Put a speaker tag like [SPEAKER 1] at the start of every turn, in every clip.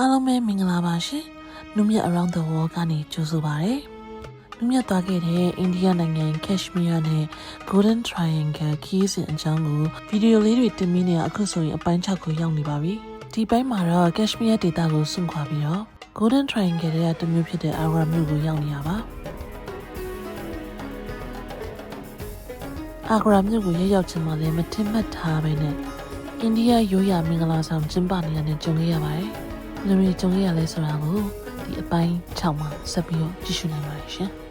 [SPEAKER 1] အားလုံးပဲမင်္ဂလာပါရှင်။နုမြတ် around the world ကနေကြိုဆိုပါရစေ။နုမြတ်သွားခဲ့တဲ့အိန္ဒိယနိုင်ငံ Kashmir နဲ့ Golden Triangle ခီးစဉ်အကြောင်းကိုဗီဒီယိုလေးတွေတင်ပြနေရအခုဆိုရင်အပိုင်း6ကိုရောက်နေပါပြီ။ဒီပိုင်းမှာတော့ Kashmir ဒေသကိုစွန့်ခွာပြီးတော့ Golden Triangle ရဲ့တစ်မျိုးဖြစ်တဲ့ Agra မြို့ကိုရောက်နေရပါ။ Agra မြို့ကိုရောက်ရောက်ချင်းမှလည်းမထင်မှတ်ထားပဲနဲ့အိန္ဒိယရိုးရာမင်္ဂလာဆောင်ကျင်းပနေရတဲ့ကြုံခဲ့ရပါတယ်။ လူတွေကြုံရရလဲဆိုတာကိုဒီအပိုင်း6မှာဆက်ပြီးတော့ကြည့်ရှုနိုင်ပါတယ်ရှင်။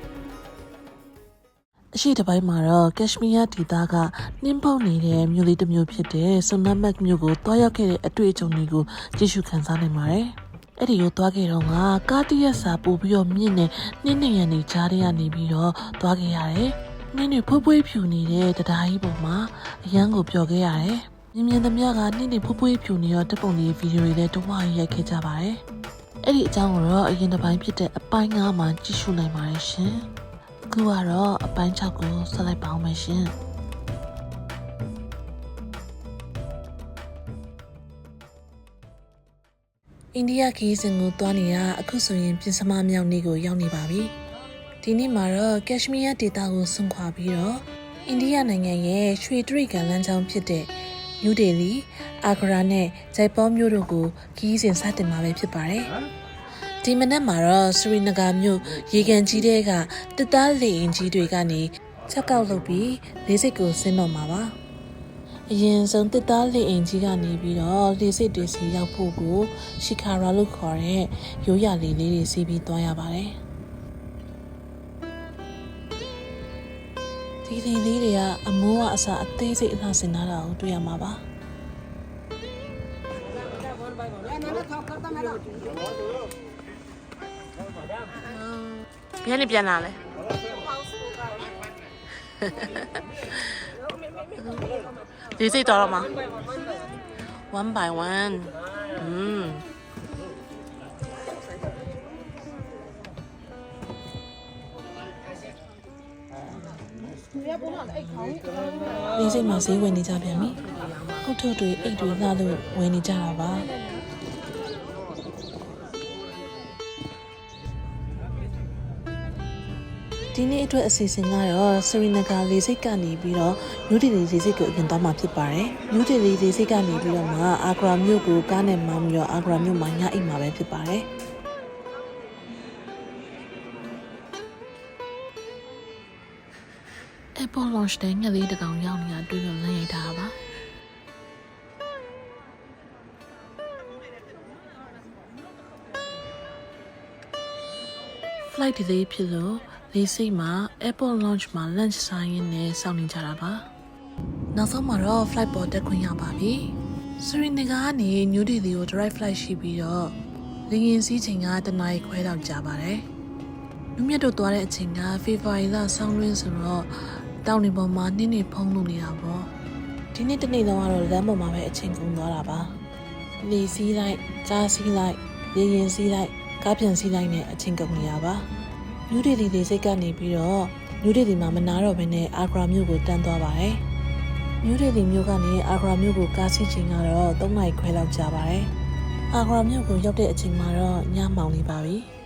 [SPEAKER 1] အရှိတစ်ပိုင်းမှာတော့ကက်ရှမီးယားဒေသကနှင်းပုတ်နေတဲ့မြို့လေးတစ်မျိုးဖြစ်တဲ့ဆွန်နမက်မြို့ကိုတွားရောက်ခဲ့တဲ့အတွေ့အကြုံတွေကိုကြည့်ရှုခန်းစားနိုင်ပါတယ်။အဲ့ဒီကိုတွားခဲ့တော့ကကားတရက်စာပို့ပြီးတော့မြင့်နေနှင်းနေရနေကြားထဲကနေပြီးတော့တွားခဲ့ရတယ်။နှင်းတွေဖွေးဖွေးဖြူနေတဲ့တရားကြီးပေါ်မှာအရန်ကိုပျော်ခဲ့ရတယ်။ မြင်မြင်သမျှကနှင်းနေဖွေးဖွေးဖြူနေတော့တပ်ပုံလေးဗီဒီယိုတွေလည်းတဝါရိုက်ခဲ့ကြပါတယ်။အဲ့ဒီအကြောင်းကိုတော့အရင်တစ်ပိုင်းဖြစ်တဲ့အပိုင်း9မှာကြည့်ရှုနိုင်ပါတယ်ရှင်။အခုကတော့အပိုင်း6ကိုဆက်လိုက်ပါအောင်မယ်ရှင်။အိန္ဒိယခီးစဉ်ကိုတွားနေရအခုဆိုရင်ပြင်စမမြောက်နေ့ကိုရောက်နေပါပြီ။ဒီနေ့မှာတော့ကက်ရှမီးယားဒေသကိုဆွန့်ခွာပြီးတော့အိန္ဒိယနိုင်ငံရဲ့ရွှေတရိကန်လမ်းကြောင်းဖြစ်တဲ့ နယူးဒေလီအာဂရာနဲ့ဂျိုက်ပေါမြို့တို့ကိုခီးစဉ်စတင်မှာပဲဖြစ်ပါတယ်။ဒီမနက်မှာတော့စရီနဂါမြို့ရေကန်ကြီးတဲကတစ်သားလေအင်ကြီးတွေကနေချက်ကောက်လုပ်ပြီးလေးစိတ်ကိုဆင်းတော့မှာပါ။အရင်ဆုံးတစ်သားလေအင်ကြီးကနေပြီးတော့လေးစိတ်တွေစီရောက်ဖို့ကိုရှီကာရာလို့ခေါ်တဲ့ရိုးရာလေးလေးတွေစီးပြီးသွားရပါတယ်။ ဒီလေးလေးတွေကအမိုးကအစားအသေးစိတ်အလှဆင်ထားတာကိုတွေ့ရမှာပါ။ဘယ်နဲ့ပြန်လာလဲဒီစိတ်တော်တော့မှာ one by one อื มဒီစိတ်မှာဈေးဝင်နေကြပြန်ပြီခုတ်ထုတ်တွေအိတ်တွေလှလို့ဝင်နေကြတာပါဒီနေ့အတွက်အစီအစဉ်ကတော့စရီနဂါလေဆိပ်ကနေပြီးတော့နယူးဒေလီလေဆိပ်ကိုအရင်သွားမှာဖြစ်ပါတယ်။နယူးဒေလီလေဆိပ်ကနေပြီးတော့မှအာဂရာမြို့ကိုကားနဲ့မောင်းပြီးတော့အာဂရာမြို့မှာညအိပ်မှာပဲဖြစ်ပါတယ်။ Apple Launch တဲ့ငှက်လေးတစ်ကောင်ရောက်နေတာတွေ့လို့လမ်းရိုက်ထားတာပါ။ flight delay ဖြစ်လို့လေဆိပ်မှာ airport launch မှာ lunch စားရင်းနဲ့စောင့်နေကြတာပါနောက်ဆုံးမှာတော့ flight ပေါ်တက်ခွင့်ရပါပြီစရီနဂါကနေ New Delhi ကို direct flight ရှိပြီးတော့လေယာဉ်စီးချိန်ကတနားရီခွဲလောက်ကြာပါတယ်လူမြတ်တို့သွားတဲ့အချိန်က February လဆောင်းရင်းဆိုတော့ တောင်တွေပေါ်မှာနှင်းနေဖုံးလို့နေတာပေါ့ဒီနေ့တနေ့လုံးကတော့လမ်းပေါ်မှာပဲအချိန်ကုန်သွားတာပါလေစီးလိုက်ကြားစီးလိုက်လေရင်စီးလိုက်ကားပြန်စီးလိုက်နဲ့အချိန်ကုန်နေရပါနယူးဒေလီလေဆိပ်ကနေပြီးတော့နယူးဒေလီမှာမနာတော့ဘဲနဲ့အာဂရာမြို့ကိုတန်းသွားပါတယ်။နယူးဒေလီမြို့ကနေအာဂရာမြို့ကိုကားစီးချိန်ကတော့3နာရီခွဲလောက်ကြာပါတယ်။အာဂရာမြို့ကိုရောက်တဲ့အချိန်မှာတော့ညမှောင်နေပါပြီ။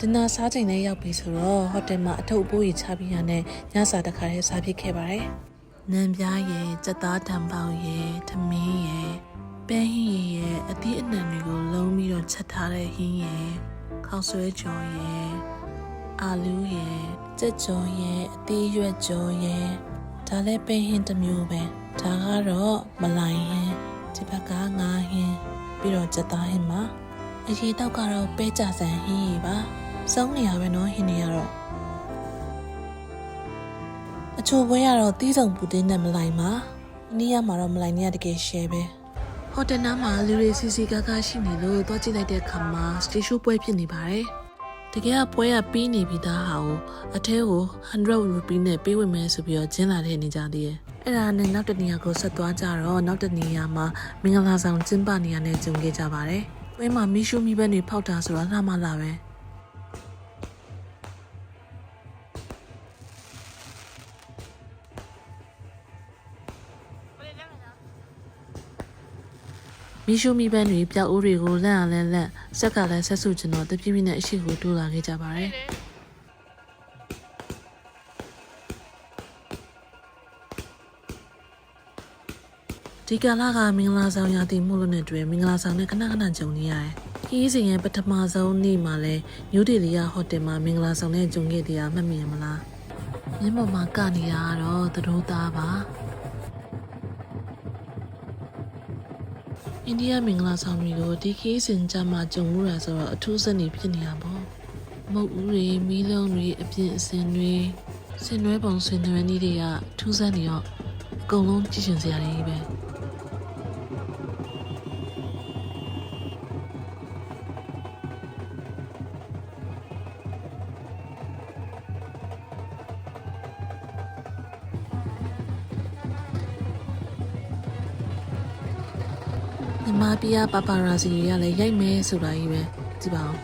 [SPEAKER 1] ဒနာစားချိန်လည်းရောက်ပြီဆိုတော့ဟိုတယ်မှာအထုပ်အပိုးကြီးချပြီးရတဲ့ညစာတစ်ခါတည်းစားဖြစ်ခဲ့ပါတယ်။နံပြားရယ်စက်သားတံပေါက်ရယ်ထမင်းရယ်ပဲဟင်းရယ်အသီးအနှံတွေကိုလုံးပြီးတော့ချက်ထားတဲ့ဟင်းရယ်ခောက်ဆွဲကြော်ရယ်အာလူးရယ်ကြက်ကြော်ရယ်အသေးရွက်ကြော်ရယ်ဒါလည်းပဲဟင်းတစ်မျိုးပဲဒါကတော့မလိုင်ဟင်းဒီဘက်ကငါးဟင်းပြီးတော့ကြက်သားဟင်းပါ အရေးတောက်ကတော့ပဲကြဆန်ဟင်းရီပါစုံးနေရပဲနော်ဟင်းနေရတော့အချိုပွဲကတော့တီးဆုံပူတင်းနဲ့မလိုက်ပါနီးရမှာတော့မလိုက်နေရတကယ်ရှယ်ပဲဟိုတယ်နားမှာလူတွေစီစီကားကားရှိနေလို့တွားကြည့်လိုက်တဲ့အခါမှာစတေရှိုးပွဲဖြစ်နေပါတယ်တကယ်ကပွဲကပြီးနေပြီသားဟာကိုအထဲကို100 rupee နဲ့ပေးဝင်မယ်ဆိုပြီးတော့ကျင်းလာတဲ့နေကြသေးတယ်။အဲ့ဒါနဲ့နောက်တနေရာကိုဆက်သွားကြတော့နောက်တနေရာမှာမင်္ဂလာဆောင်ကျင်းပနေရတဲ့ဂျုံခဲ့ကြပါတယ်။ ပွဲမှာမီရှူမီဘက်နေဖောက်တာဆိုတော့လှမလာပဲ။မိရှုမိပန်းတွေပျောက်အိုးတွေကိုလန့်ရလဲလန့်ဆက်ကလည်းဆက်စုကျင်တော့တပြည့်ပြည့်နဲ့အရှိကိုတိုးလာခဲ့ကြပါတယ် ဒီကလာကမင်္ဂလာဆောင်ရာသီမှုလို့နဲ့တွေ့မင်္ဂလာဆောင်နဲ့ခဏခဏကြုံနေရတယ်။ခီးစဉ်ရဲ့ပထမဆုံးနေ့မှာလဲညူဒီလီယာဟိုတယ်မှာမင်္ဂလာဆောင်နဲ့ကြုံခဲ့တရားမှတ်မိရမလား။မျက်မှောက်မှာကနေရတော့သတို့သားပါ။အိန္ဒိယမင်္ဂလာဆောင်တွေကိုဒီခီးစဉ်ကြမှာကြုံမှုရဆိုတော့အထူးစနေဖြစ်နေတာပေါ့။မုတ်ဦးတွေမီးလုံးတွေအပြင်အစင်တွေဆင်နွဲပုံဆင်နွဲနည်းတွေကထူးဆန်းနေတော့အကုန်လုံးကြည့်ရှင်စရာတွေပဲ။ မြန်မာပြည်ကပါပါရာစီတွေကလည်းရိုက်မယ်ဆိုတာကြီးပဲကြည့်ပါဦး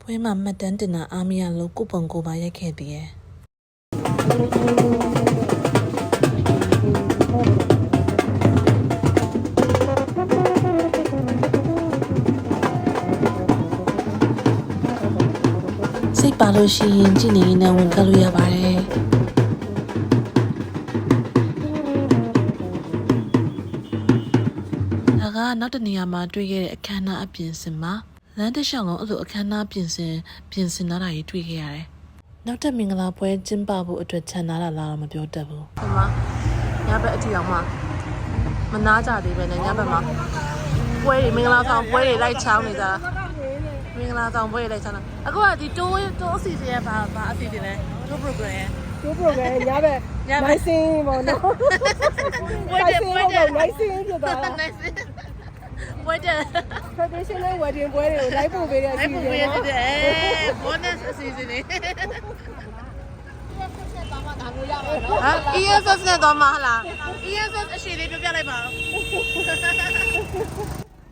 [SPEAKER 1] ပွဲမှာမှတ်တမ်းတင်တာအားမရလို့ကိုပုံကိုပါရိုက်ခဲ့သေးရဲ့စိတ်ပါလို့ရှိရင်ကြည့်နေရင်လည်းဝင်ကပ်လို့ရပါတယ် နောက်တစ်နေရာမှာတွေ့ခဲ့တဲ့အခမ်းအနားအပြင်စင်မှာလမ်းတစ်လျှောက်လုံးအဲ့လိုအခမ်းအနားပြင်ဆင်ပြင်ဆင်လာတာကြီးတွေ့ခဲ့ရတယ်။နောက်တစ်မင်္ဂလာပွဲကျင်းပဖို့အတွက်ခြံထားတာလားတော့မပြောတတ်ဘူး။ဒီမှာညဘက်အထီအောင်မှမနာကြသေးပဲနဲ့ညဘက်မှာပွဲတွေမင်္ဂလာဆောင်ပွဲတွေလိုက်ချောင်းနေကြတာမင်္ဂလာဆောင်ပွဲတွေလိုက်ချောင်းတာအခုကဒီတိုးတိုးအစီအစဉ်ရဲ့ဘာဘာအစီအစဉ်လဲတိုး program ရဲ့
[SPEAKER 2] ကျိုး program ညဘက်
[SPEAKER 1] ညဘက်
[SPEAKER 2] နိုင်စင်းပေါ့နော်
[SPEAKER 1] ပွဲတယ်ပွဲတယ်
[SPEAKER 2] နိုင်စင်းဖြစ်သွားတာ
[SPEAKER 1] nice ပွဲတယ်
[SPEAKER 2] traditional wedding ပွဲတွေကိုလိုက်ပို့ပေးတဲ့အ
[SPEAKER 1] အဲ့
[SPEAKER 2] စီ
[SPEAKER 1] ပူ
[SPEAKER 2] အစဉ်
[SPEAKER 1] ရ
[SPEAKER 2] နော်
[SPEAKER 1] တဲ့ bonus အစီအစဉ်လေးဟာ ESS နဲ့တော့မလား ESS အရှိလေးပြောပြလိုက်ပါဦး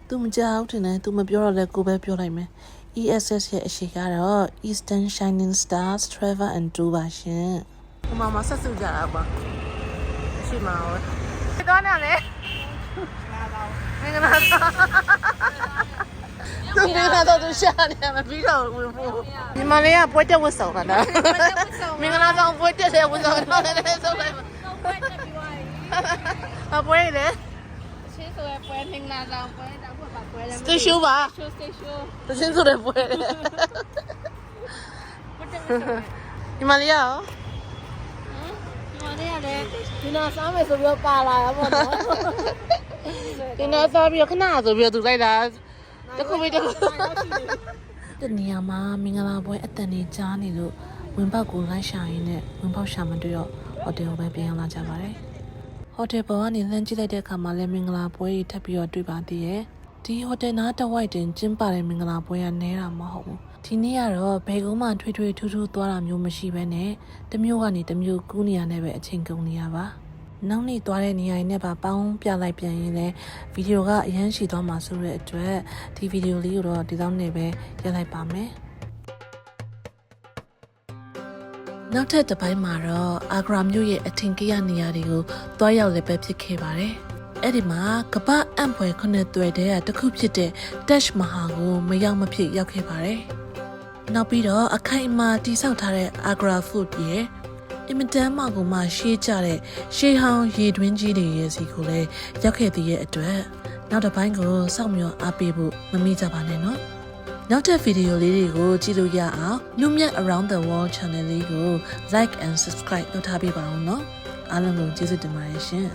[SPEAKER 1] သူမကြောက်တင်တယ်သူမပြောတော့လဲကိုပဲပြောလိုက်မယ် ESS ရဲ့အရှိကတော့ Eastern Shining Stars Travel and Tour ပါရှင်ဟိုမှာမဆက်စုကြတာပါအရှိမှာပဲတော့နေလေ မင်္ဂလာသူမင်္ဂလာတော့သူရှာနေမှာပြီးတော့ဝင်ဖို့ဒီမလေးကပွဲတက်ဝတ်ဆောင်တာနော်မင်္ဂလာဆောင်ပွဲတက်တဲ့ဝတ်ဆောင်တော့လည်းဆုံးလိုက်ပါအပွဲလေ
[SPEAKER 3] ချင်းဆိုရပွဲမင်္ဂလာဆောင်ပွဲတော့ဘုရားပွဲလည်း
[SPEAKER 1] စတေရှိုးပါ
[SPEAKER 3] ရှိုးစတေးရှိုး
[SPEAKER 1] တချင်းဆိုတဲ့ပွဲလေ
[SPEAKER 3] ဘုရားဆို
[SPEAKER 1] ဒီမလေးရော
[SPEAKER 3] ဟမ်ဒီမလေးရတယ်
[SPEAKER 2] ဒီနာစားမယ်ဆိုပြီးတော့ပါလာတာပေါ့နော်
[SPEAKER 1] ဒီနောက်စားပြီးတော့ခဏဆိုပြီးတော့သူလိုက်တာတစ်ခုပြီးတစ်ခုတနေရာမှာမင်္ဂလာပွဲအတန်နေကြားနေလို့ဝင်ပေါက်ကိုလိုက်ရှာရင်းနဲ့ဝင်ပေါက်ရှာမတွေ့တော့ဟိုတယ်ကိုပဲပြန်ရောက်လာကြပါတယ်ဟိုတယ်ပေါ်ကနေလမ်းကြည့်လိုက်တဲ့အခါမှာလည်းမင်္ဂလာပွဲကြီးထပ်ပြီးတော့တွေ့ပါသေးရဲ့ ဒီဟိုတယ်နားတစ်ဝိုက်တင်ကျင်းပတဲ့မင်္ဂလာပွဲကနဲတာမဟုတ်ဘူးဒီနေ့ကတော့ဘယ်ကုန်းမှထွေးထွေးထူးထူးသွားတာမျိုးမရှိဘဲနဲ့တစ်မျိုးကနေတစ်မျိုးကူးနေရတဲ့ပဲအချိန်ကုန်နေရပါနောက်နေ့သွားတဲ့နေရာနဲ့ပါပေါင်းပြလိုက်ပြန်ရင်လည်းဗီဒီယိုကအရန်ရှိသွားမှာဆိုတဲ့အတွက်ဒီဗီဒီယိုလေးကိုတော့ဒီလောက်နဲ့ပဲရပ်လိုက်ပါမယ်နောက်ထပ်တစ်ပိုင်းမှာတော့အာဂရာမြို့ရဲ့အထင်ကြီးရနေရာတွေကိုတွားရောက်လည်းပဲဖြစ်ခဲ့ပါတယ် အဲ့ဒီမှာကပအံ့ဖွယ်ခုနှစ်သွဲတဲ့တစ်ခုဖြစ်တဲ့ Dash Mahal ကိုမရောက်မဖြစ်ရောက်ခဲ့ပါတယ်နောက်ပြီးတော့အခိုင်အမာတိစောက်ထားတဲ့ Agra Food ရဲ့အင်မတန်မှကိုမှရှေးကြတဲ့ရှေးဟောင်းရေတွင်းကြီးတွေရဲ့စီကိုလည်းရောက်ခဲ့သေးတဲ့အတွက်နောက်တစ်ပိုင်းကိုစောင့်မျှော်အားပေးဖို့မမေ့ကြပါနဲ့နော်နောက်ထပ်ဗီဒီယိုလေးတွေကိုကြည့်လို့ရအောင်လူမြတ် around the world channel လေးကို like and subscribe လုပ်ထားပေးပါဦးနော်အားလုံးကိုကျေးဇူးတင်ပါတယ်ရှင်